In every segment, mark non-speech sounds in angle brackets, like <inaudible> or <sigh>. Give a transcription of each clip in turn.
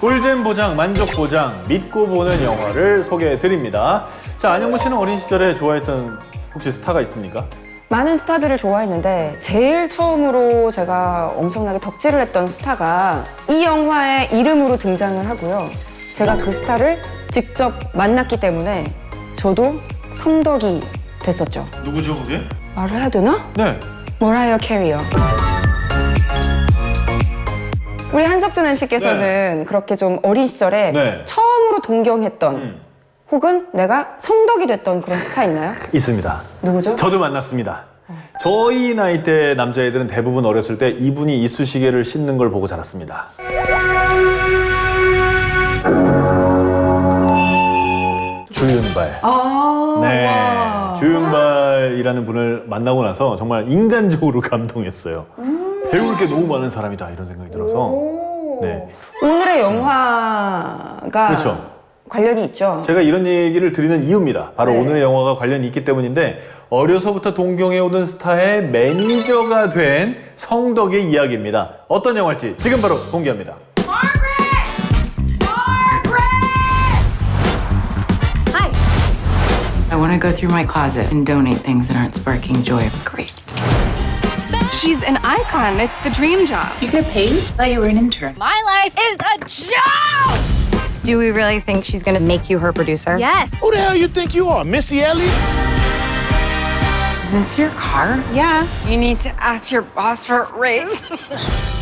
꿀잼 보장, 만족 보장, 믿고 보는 영화를 소개해 드립니다. 자, 안영무 씨는 어린 시절에 좋아했던 혹시 스타가 있습니까? 많은 스타들을 좋아했는데 제일 처음으로 제가 엄청나게 덕질을 했던 스타가 이 영화의 이름으로 등장을 하고요. 제가 그 스타를 직접 만났기 때문에 저도 성덕이 됐었죠. 누구죠, 그게? 말을 해야 되나? 네. 모라이어 캐리어. 우리 한석준 MC께서는 그렇게 좀 어린 시절에 네. 처음으로 동경했던 음. 혹은 내가 성덕이 됐던 그런 스타 있나요? 있습니다. 누구죠? 저도 만났습니다. 저희 나이 때 남자애들은 대부분 어렸을 때 이분이 이쑤시개를 씹는 걸 보고 자랐습니다. 주윤발. 아, 네. 와. 주윤발이라는 분을 만나고 나서 정말 인간적으로 <laughs> 감동했어요. 배울 게 너무 많은 사람이다 이런 생각이 들어서. 네. 오늘의 영화가 그렇죠. 관련이 있죠. 제가 이런 얘기를 드리는 이유입니다. 바로 네. 오늘의 영화가 관련이 있기 때문인데 어려서부터 동경해 오던 스타의 매니저가 된 성덕의 이야기입니다. 어떤 영화일지 지금 바로 공개합니다. Hi. I want to go through my closet and donate things that aren't sparking joy. Great. She's an icon. It's the dream job. You get paid? I thought you were an intern. My life is a joke! Do we really think she's gonna make you her producer? Yes. Who the hell you think you are, Missy Elliott? Is this your car? Yeah. You need to ask your boss for a raise. <laughs>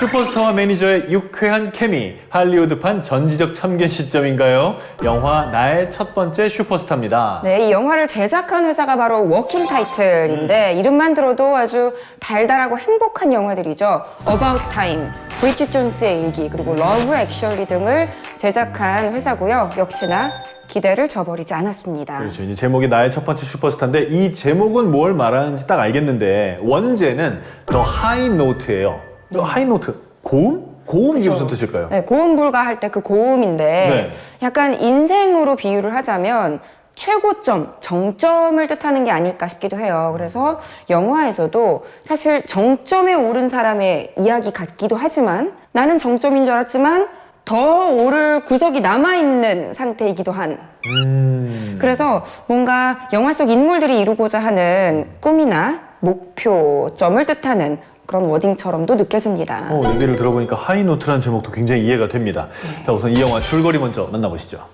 슈퍼스타와 매니저의 유쾌한 케미, 할리우드판 전지적 참견 시점인가요? 영화 나의 첫 번째 슈퍼스타입니다. 네, 이 영화를 제작한 회사가 바로 워킹 타이틀인데 이름만 들어도 아주 달달하고 행복한 영화들이죠. About Time, 브리짓 존스의 일기, 그리고 러브 액츄얼리 등을 제작한 회사고요. 역시나 기대를 저버리지 않았습니다. 그렇죠. 이제 제목이 나의 첫 번째 슈퍼스타인데 이 제목은 뭘 말하는지 딱 알겠는데 원제는 더 하이 노트예요. 더 하이 노트 고음? 고음이 무슨 뜻일까요? 네, 고음 불가할 때 그 고음인데 네. 약간 인생으로 비유를 하자면 최고점, 정점을 뜻하는 게 아닐까 싶기도 해요. 그래서 영화에서도 사실 정점에 오른 사람의 이야기 같기도 하지만 나는 정점인 줄 알았지만 더 오를 구석이 남아있는 상태이기도 한. 음. 그래서 뭔가 영화 속 인물들이 이루고자 하는 꿈이나 목표점을 뜻하는 그런 워딩처럼도 느껴집니다. 어, 얘기를 들어보니까 하이 노트라는 제목도 굉장히 이해가 됩니다. 자, 우선 이 영화 줄거리 먼저 만나보시죠.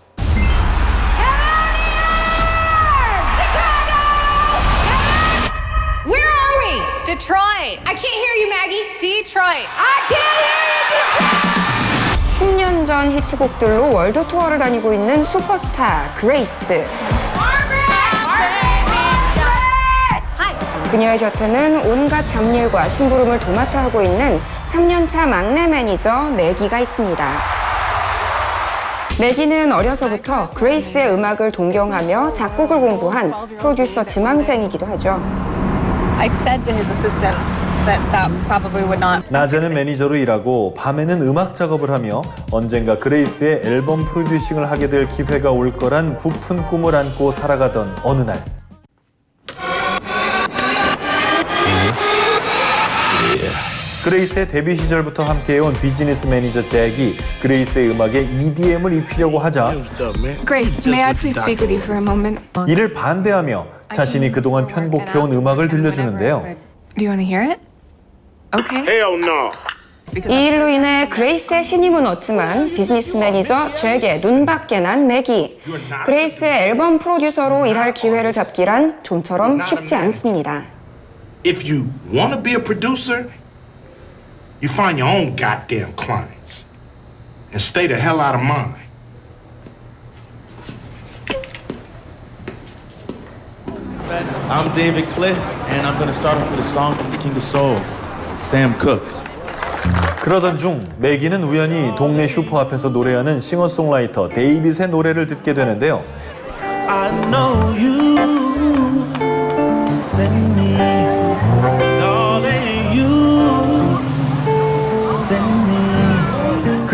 Where are we? Detroit. I can't hear you, Maggie. Detroit. I can't hear you, Detroit. 10년 전 히트곡들로 월드 투어를 다니고 있는 슈퍼스타 그레이스. 그녀의 곁에는 온갖 잡일과 심부름을 도맡아 하고 있는 3년차 막내 매니저 매기가 있습니다. 매기는 어려서부터 그레이스의 음악을 동경하며 작곡을 공부한 프로듀서 지망생이기도 하죠. Not. 낮에는 매니저로 일하고 밤에는 음악 작업을 하며 언젠가 그레이스의 앨범 프로듀싱을 하게 될 기회가 올 거란 부푼 꿈을 안고 살아가던 어느 날 그레이스의 데뷔 시절부터 함께해온 비즈니스 매니저 잭이 그레이스의 음악에 EDM을 입히려고 하자 Grace, may I please speak with you for a moment? 이를 반대하며 자신이 그동안 편곡해온 음악을 들려주는데요. Do you want to hear it? Okay. Hell no. 이 일로 인해 그레이스의 신임은 얻지만 비즈니스 매니저 잭의 눈밖에 난 매기. 그레이스의 앨범 프로듀서로 일할 기회를 잡기란 좀처럼 쉽지 않습니다. If you want to be a producer, you find your own goddamn clients and stay the hell out of mine. I'm David Cliff, and I'm gonna start off with a song from the King of Soul, Sam Cooke. 그러던 중 매기는 우연히 동네 슈퍼 앞에서 노래하는 싱어송라이터 데이빗의 노래를 듣게 되는데요. I know you send me,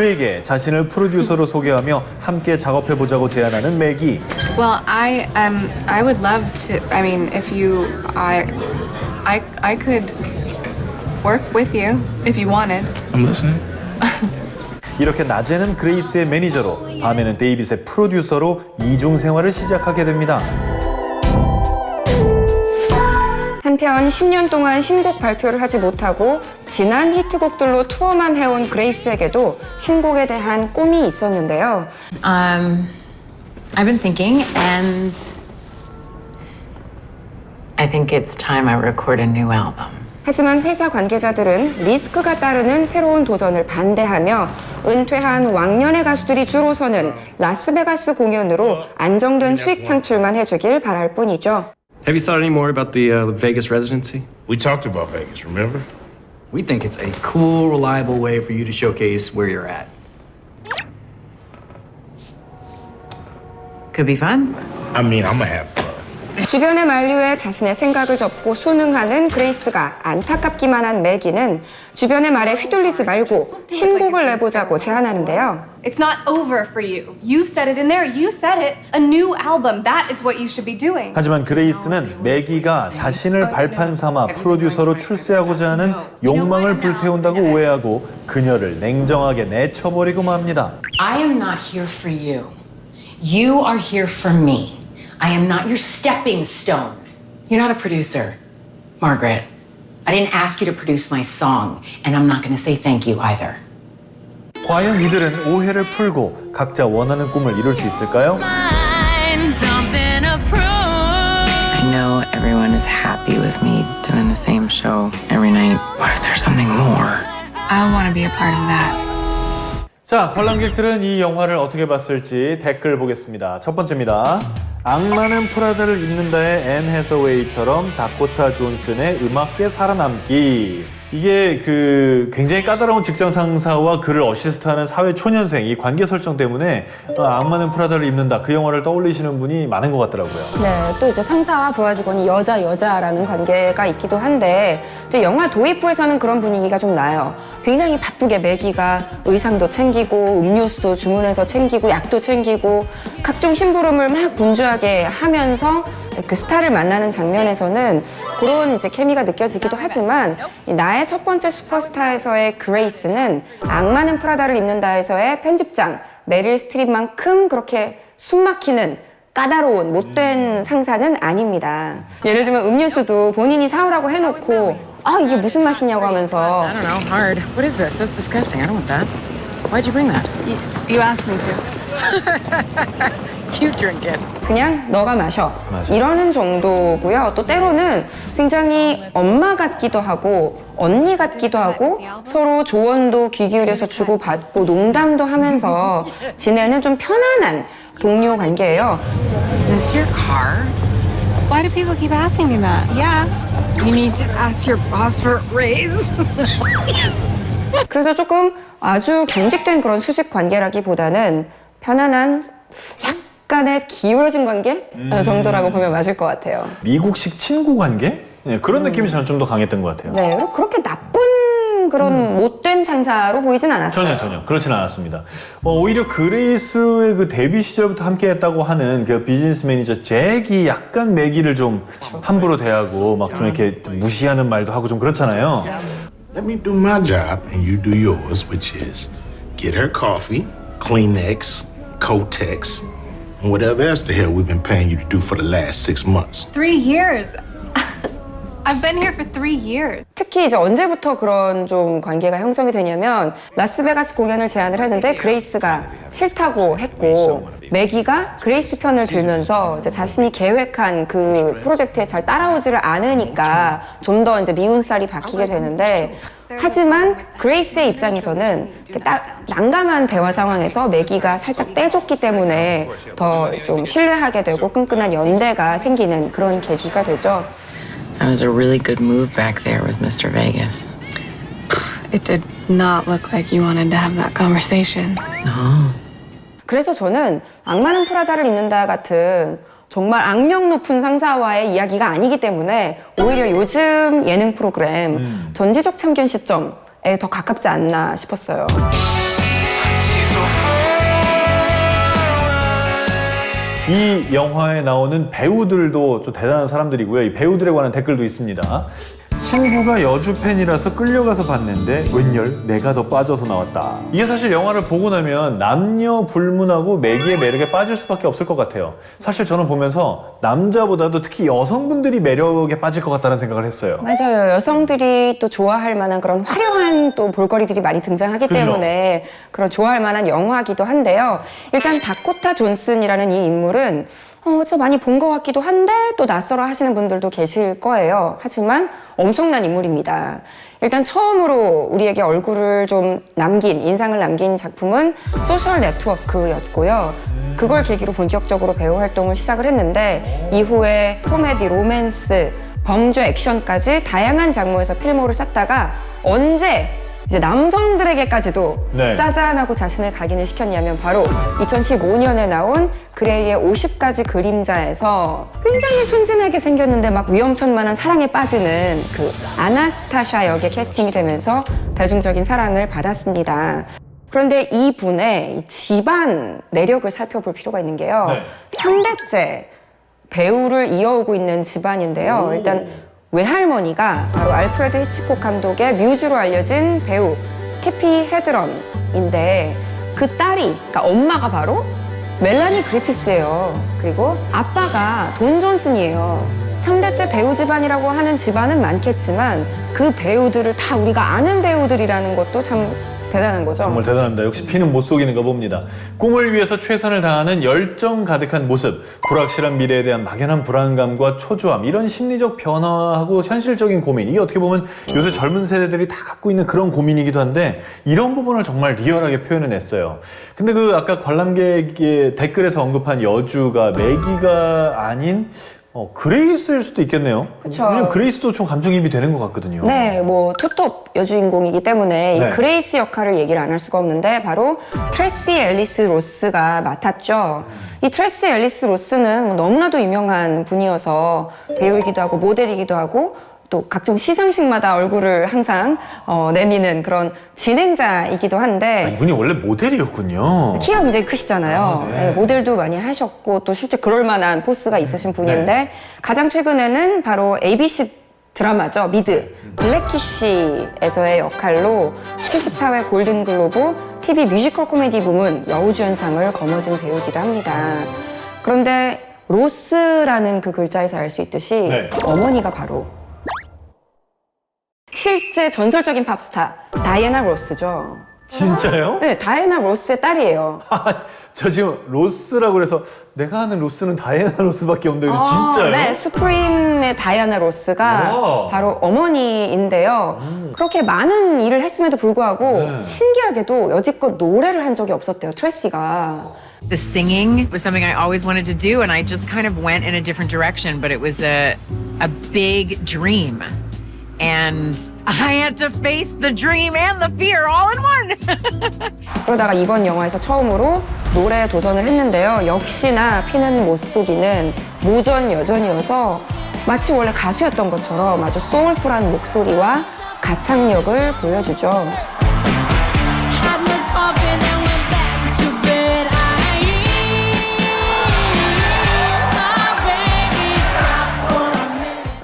그에게 자신을 프로듀서로 소개하며 함께 작업해 보자고 제안하는 매기. Well, I um I would love to. I mean, if you I I I could work with you if you wanted. I'm listening. 이렇게 낮에는 그레이스의 매니저로 밤에는 데이빗의 프로듀서로 이중 생활을 시작하게 됩니다. 한편 10년 동안 신곡 발표를 하지 못하고 지난 히트곡들로 투어만 해온 그레이스에게도 신곡에 대한 꿈이 있었는데요. Um, I've been thinking, and I think it's time I record a new album. 하지만 회사 관계자들은 리스크가 따르는 새로운 도전을 반대하며 은퇴한 왕년의 가수들이 주로 서는 라스베가스 공연으로 안정된 수익 창출만 해주길 바랄 뿐이죠. Have you thought any more about the uh, Vegas residency? We talked about Vegas, remember? We think it's a cool, reliable way for you to showcase where you're at. Could be fun. I mean, I'm gonna have fun. 주변의 만류에 자신의 생각을 접고 순응하는 그레이스가 안타깝기만 한 매기는 주변의 말에 휘둘리지 말고 신곡을 내보자고 제안하는데요. It's not over for you. You said it in there. You said it. A new album. That is what you should be doing. 하지만 그레이스는 매기가 자신을 발판 삼아 프로듀서로 출세하고자 하는 욕망을 불태운다고 오해하고 그녀를 냉정하게 내쳐버리고 맙니다. I am not here for you. You are here for me. I am not your stepping stone. You're not a producer, Margaret. I didn't ask you to produce my song, and I'm not going to say thank you either. 과연 이들은 오해를 풀고 각자 원하는 꿈을 이룰 수 있을까요? I know everyone is happy with me doing the same show every night. What if there's something more? I want to be a part of that. 자, 관람객들은 이 영화를 어떻게 봤을지 댓글 보겠습니다. 첫 번째입니다. 악마는 프라다를 입는다의 앤 해서웨이처럼 다코타 존슨의 음악계 살아남기. 이게 그 굉장히 까다로운 직장 상사와 그를 어시스트하는 사회 초년생 이 관계 설정 때문에 어, 악마는 프라다를 입는다 그 영화를 떠올리시는 분이 많은 것 같더라고요. 네, 또 이제 상사와 부하 직원이 여자 여자라는 관계가 있기도 한데 이제 영화 도입부에서는 그런 분위기가 좀 나요. 굉장히 바쁘게 매기가 의상도 챙기고 음료수도 주문해서 챙기고 약도 챙기고 각종 심부름을 막 분주하게 하면서 그 스타를 만나는 장면에서는 그런 이제 케미가 느껴지기도 하지만 이 나의 첫 번째 슈퍼스타에서의 그레이스는 악마는 프라다를 입는다에서의 편집장 메릴 스트립만큼 그렇게 숨막히는 까다로운 못된 상사는 아닙니다. 예를 들면 음료수도 본인이 사오라고 해놓고 아 이게 무슨 맛이냐고 하면서 I don't know. Hard. What is this? That's disgusting. I don't want that. Why'd you bring that? You, you asked me to. <laughs> You drink it. 그냥 너가 마셔 맞아. 이러는 정도고요. 또 때로는 굉장히 엄마 같기도 하고 언니 같기도 하고 서로 조언도 귀 기울여서 주고받고 농담도 하면서 지내는 좀 편안한 동료 관계예요. Is this your car? Why do people keep asking me that? Yeah. You need to ask your boss for a raise. <laughs> 그래서 조금 아주 경직된 그런 수직 관계라기보다는 편안한 약간의 기울어진 관계 정도라고 보면 맞을 것 같아요. 미국식 친구 관계? 네, 그런 느낌이 저는 좀 더 강했던 것 같아요. 네, 그렇게 나쁜 그런 못된 상사로 보이진 않았어요. 전혀 전혀 그렇진 않았습니다. 어, 오히려 그레이스의 그 데뷔 시절부터 함께했다고 하는 그 비즈니스 매니저 잭이 약간 매기를 좀 함부로 대하고 막 좀 이렇게 무시하는 말도 하고 좀 그렇잖아요. Let me do my job and you do yours, which is get her coffee, Kleenex, Kotex, and whatever else the hell we've been paying you to do for the last six months. Three years. I've been here for three years. 특히 이제 언제부터 그런 좀 관계가 형성이 되냐면 라스베가스 공연을 제안을 했는데 그레이스가 싫다고 했고 매기가 그레이스 편을 들면서 이제 자신이 계획한 그 프로젝트에 잘 따라오지를 않으니까 좀 더 이제 미운 쌀이 박히게 되는데 하지만 그레이스의 입장에서는 이렇게 딱 난감한 대화 상황에서 매기가 살짝 빼줬기 때문에 더 좀 신뢰하게 되고 끈끈한 연대가 생기는 그런 계기가 되죠. That was a really good move back there with Mr. Vegas. It did not look like you wanted to have that conversation. No. 그래서 저는 악마는 프라다를 입는다 같은 정말 악명 높은 상사와의 이야기가 아니기 때문에 오히려 요즘 예능 프로그램 전지적 참견 시점에 더 가깝지 않나 싶었어요. 이 영화에 나오는 배우들도 좀 대단한 사람들이고요. 이 배우들에 관한 댓글도 있습니다. 친구가 여주 팬이라서 끌려가서 봤는데 웬열 내가 더 빠져서 나왔다. 이게 사실 영화를 보고 나면 남녀 불문하고 매기의 매력에 빠질 수밖에 없을 것 같아요. 사실 저는 보면서 남자보다도 특히 여성분들이 매력에 빠질 것 같다는 생각을 했어요. 맞아요. 여성들이 또 좋아할 만한 그런 화려한 또 볼거리들이 많이 등장하기 그죠? 때문에 그런 좋아할 만한 영화기도 한데요. 일단 다코타 존슨이라는 이 인물은 어, 어디서 많이 본 것 같기도 한데 또 낯설어 하시는 분들도 계실 거예요. 하지만 엄청난 인물입니다. 일단 처음으로 우리에게 얼굴을 좀 남긴, 인상을 남긴 작품은 소셜 네트워크였고요. 그걸 계기로 본격적으로 배우 활동을 시작을 했는데 이후에 코미디, 로맨스, 범죄, 액션까지 다양한 장르에서 필모를 쌓다가 언제 이제 남성들에게까지도 네. 짜잔하고 자신을 각인을 시켰냐면 바로 2015년에 나온 그레이의 50가지 그림자에서 굉장히 순진하게 생겼는데 막 위험천만한 사랑에 빠지는 그 아나스타샤 역에 캐스팅이 되면서 대중적인 사랑을 받았습니다. 그런데 이 분의 이 집안 내력을 살펴볼 필요가 있는 게요. 네. 삼대째 배우를 이어오고 있는 집안인데요. 일단 외할머니가 바로 알프레드 히치콕 감독의 뮤즈로 알려진 배우 티피 헤드런인데 그 딸이, 그러니까 엄마가 바로 멜라니 그리피스예요. 그리고 아빠가 돈 존슨이에요. 삼대째 배우 집안이라고 하는 집안은 많겠지만 그 배우들을 다 우리가 아는 배우들이라는 것도 참 대단한 거죠. 정말 대단합니다. 역시 피는 못 속이는가 봅니다. 꿈을 위해서 최선을 다하는 열정 가득한 모습, 불확실한 미래에 대한 막연한 불안감과 초조함, 이런 심리적 변화하고 현실적인 고민, 이게 어떻게 보면 요새 젊은 세대들이 다 갖고 있는 그런 고민이기도 한데 이런 부분을 정말 리얼하게 표현을 했어요. 근데 그 아까 관람객의 댓글에서 언급한 여주가 매기가 아닌 어, 그레이스일 수도 있겠네요. 그쵸. 왜냐면 그레이스도 좀 감정이입이 되는 것 같거든요. 네, 뭐 투톱 여주인공이기 때문에 네. 이 그레이스 역할을 얘기를 안 할 수가 없는데 바로 트레시 앨리스 로스가 맡았죠. 이 트레시 앨리스 로스는 뭐 너무나도 유명한 분이어서 배우이기도 하고 모델이기도 하고 또 각종 시상식마다 얼굴을 항상 어, 내미는 그런 진행자이기도 한데 이분이 원래 모델이었군요. 키가 굉장히 크시잖아요. 아, 네. 네, 모델도 많이 하셨고 또 실제 그럴 만한 포스가 있으신 분인데 네. 가장 최근에는 바로 ABC 드라마죠 미드 블랙키시에서의 역할로 74회 골든글로브 TV 뮤지컬 코미디 부문 여우주연상을 거머쥔 배우이기도 합니다. 그런데 로스라는 그 글자에서 알 수 있듯이 네. 어머니가 바로 실제 전설적인 팝스타 다이애나 로스죠. 진짜요? 네, 다이애나 로스의 딸이에요. 저 지금 로스라고 그래서 내가 아는 로스는 다이애나 로스밖에 없는데 이거 진짜요? 네, 수프림의 다이아나 로스가 와. 바로 어머니인데요. 그렇게 많은 일을 했음에도 불구하고 네. 신기하게도 여지껏 노래를 한 적이 없었대요, 트레시가. The singing was something I always wanted to do, and I just kind of went in a different direction. But it was a a big dream, and I had to face the dream and the fear all in one. <laughs> 그러다가 이번 영화에서 처음으로 노래에 도전을 했는데요. 역시나 피는 못 속이는 모전 여전이어서 마치 원래 가수였던 것처럼 아주 소울풀한 목소리와 가창력을 보여주죠.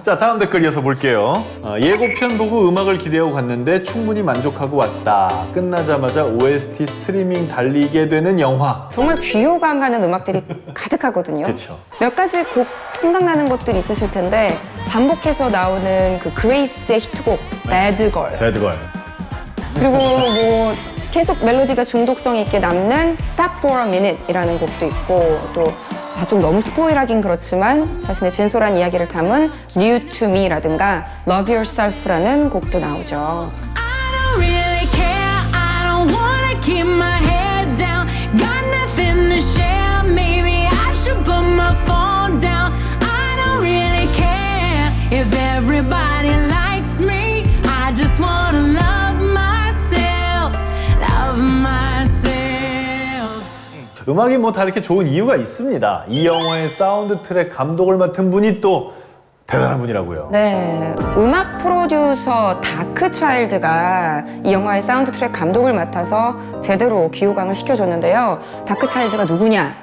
자 다음 댓글 이어서 볼게요. 어, 예고편 보고 음악을 기대하고 갔는데 충분히 만족하고 왔다. 끝나자마자 OST 스트리밍 달리게 되는 영화. 정말 귀호강하는 음악들이 <laughs> 가득하거든요. 그쵸. 몇 가지 곡 생각나는 것들이 있으실 텐데 반복해서 나오는 그 그레이스의 히트곡 배드걸 배드걸. 그리고 뭐 계속 멜로디가 중독성 있게 남는 Stop for a Minute이라는 곡도 있고 또 아, 좀 너무 스포일하긴 그렇지만 자신의 진솔한 이야기를 담은 New to Me라든가 Love Yourself라는 곡도 나오죠. If everybody likes me, I just wanna love 음악이 뭐 다 이렇게 좋은 이유가 있습니다. 이 영화의 사운드 트랙 감독을 맡은 분이 또 대단한 분이라고요. 네, 음악 프로듀서 다크 차일드가 이 영화의 사운드 트랙 감독을 맡아서 제대로 귀호강을 시켜줬는데요. 다크 차일드가 누구냐?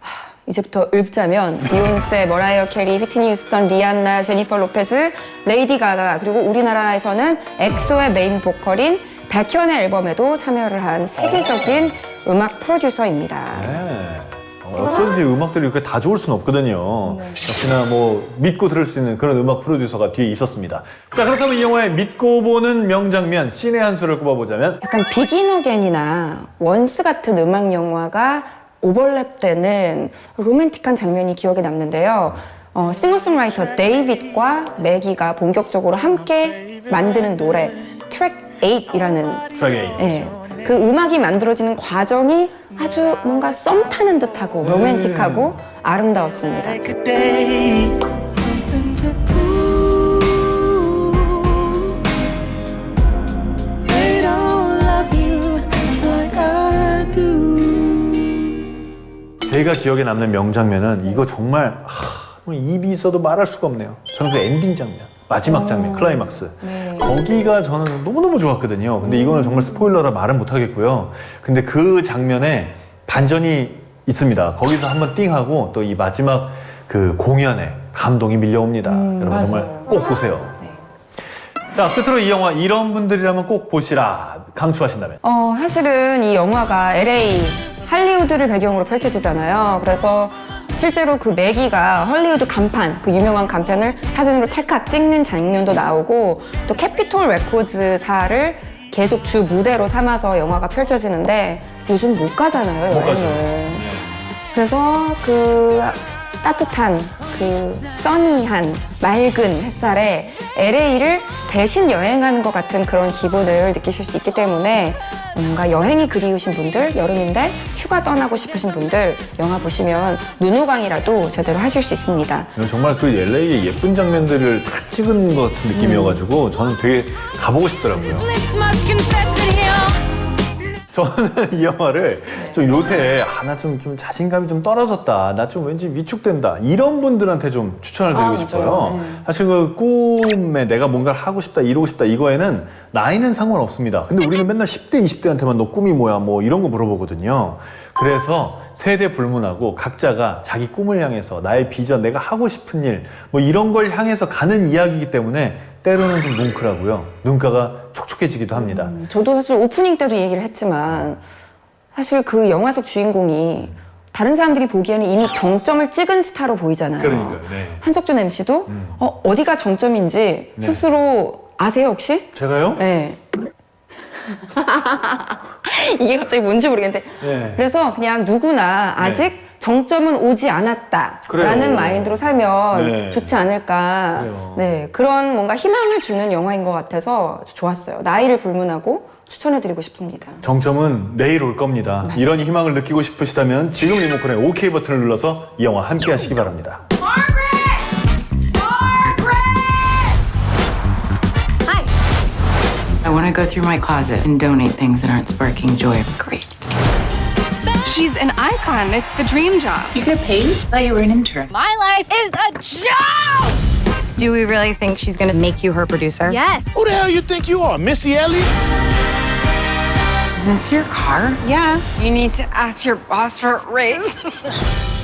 하, 이제부터 읊자면 비욘세, 머라이어 캐리, 휘트니 휴스턴, 리안나, 제니퍼 로페즈, 레이디 가가 그리고 우리나라에서는 엑소의 메인 보컬인 백현의 앨범에도 참여를 한 세계적인 음악 프로듀서입니다. 네. 어, 어쩐지 음악들이 이렇게 다 좋을 수는 없거든요. 역시나 뭐 믿고 들을 수 있는 그런 음악 프로듀서가 뒤에 있었습니다. 자 그렇다면 이 영화의 믿고 보는 명장면 씬의 한 수를 꼽아보자면 약간 비긴 어겐이나 원스 같은 음악 영화가 오버랩되는 로맨틱한 장면이 기억에 남는데요. 어, 싱어송라이터 데이빗과 매기가 본격적으로 함께 만드는 노래 트랙 8이라는 트랙 예. 그 음악이 만들어지는 과정이 아주 뭔가 썸 타는 듯하고 로맨틱하고 아름다웠습니다. Something to prove. They don't love you like I do. 제가 기억에 남는 명장면은 이거 정말 하, 뭐 입이 있어도 말할 수가 없네요. 저는 그 엔딩 장면, 마지막 장면, 클라이막스. 거기가 저는 너무너무 좋았거든요. 근데 이거는 정말 스포일러라 말은 못하겠고요. 근데 그 장면에 반전이 있습니다. 거기서 한번 띵 하고 또 이 마지막 그 공연에 감동이 밀려옵니다. 여러분 정말 꼭 보세요. 자, 끝으로 이 영화 이런 분들이라면 꼭 보시라 강추하신다면. 어, 사실은 이 영화가 LA 할리우드를 배경으로 펼쳐지잖아요. 그래서 실제로 그 매기가 헐리우드 간판, 그 유명한 간판을 사진으로 찰칵 찍는 장면도 나오고 또 캐피톨 레코드사를 계속 주 무대로 삼아서 영화가 펼쳐지는데 요즘 못 가잖아요, 못 가죠. 여행을. 그래서 그 따뜻한 그 써니한 맑은 햇살에 LA를 대신 여행하는 것 같은 그런 기분을 느끼실 수 있기 때문에 뭔가 여행이 그리우신 분들 여름인데 휴가 떠나고 싶으신 분들 영화 보시면 눈호강이라도 제대로 하실 수 있습니다. 이건 정말 그 LA의 예쁜 장면들을 다 찍은 것 같은 느낌이어가지고 저는 되게 가보고 싶더라고요. 저는 <laughs> 이 영화를 좀 요새 아, 나 좀 좀 자신감이 좀 떨어졌다. 나 좀 왠지 위축된다. 이런 분들한테 좀 추천을 드리고 아, 싶어요. 맞아요. 네. 사실 그 꿈에 내가 뭔가를 하고 싶다, 이루고 싶다 이거에는 나이는 상관없습니다. 근데 우리는 맨날 10대, 20대한테만 너 꿈이 뭐야 뭐 이런 거 물어보거든요. 그래서 세대 불문하고 각자가 자기 꿈을 향해서 나의 비전, 내가 하고 싶은 일 뭐 이런 걸 향해서 가는 이야기이기 때문에 때로는 좀 뭉클하고요. 눈가가 촉 촉해지기도 합니다. 저도 사실 오프닝 때도 얘기를 했지만 사실 그 영화 속 주인공이 다른 사람들이 보기에는 이미 정점을 찍은 스타로 보이잖아요. 그러니까요. 네. 한석준 MC도 어, 어디가 정점인지 네. 스스로 아세요 혹시? 제가요? 네. <laughs> 이게 갑자기 뭔지 모르겠는데 네. 그래서 그냥 누구나 아직 정점은 오지 않았다라는 그래요. 마인드로 살면 네. 좋지 않을까. 그래요. 네 그런 뭔가 희망을 주는 영화인 것 같아서 좋았어요. 나이를 불문하고 추천해드리고 싶습니다. 정점은 내일 올 겁니다. 이런 희망을 느끼고 싶으시다면 지금 리모컨에 OK 버튼을 눌러서 이 영화 함께 하시기 바랍니다. Hi. I want to go through my closet and donate things that aren't sparking joy. Great. She's an icon. It's the dream job. You get paid? I thought you were an intern. My life is a joke! Do we really think she's gonna make you her producer? Yes. Who the hell you think you are, Missy Elliott? Is this your car? Yeah. You need to ask your boss for a raise. <laughs>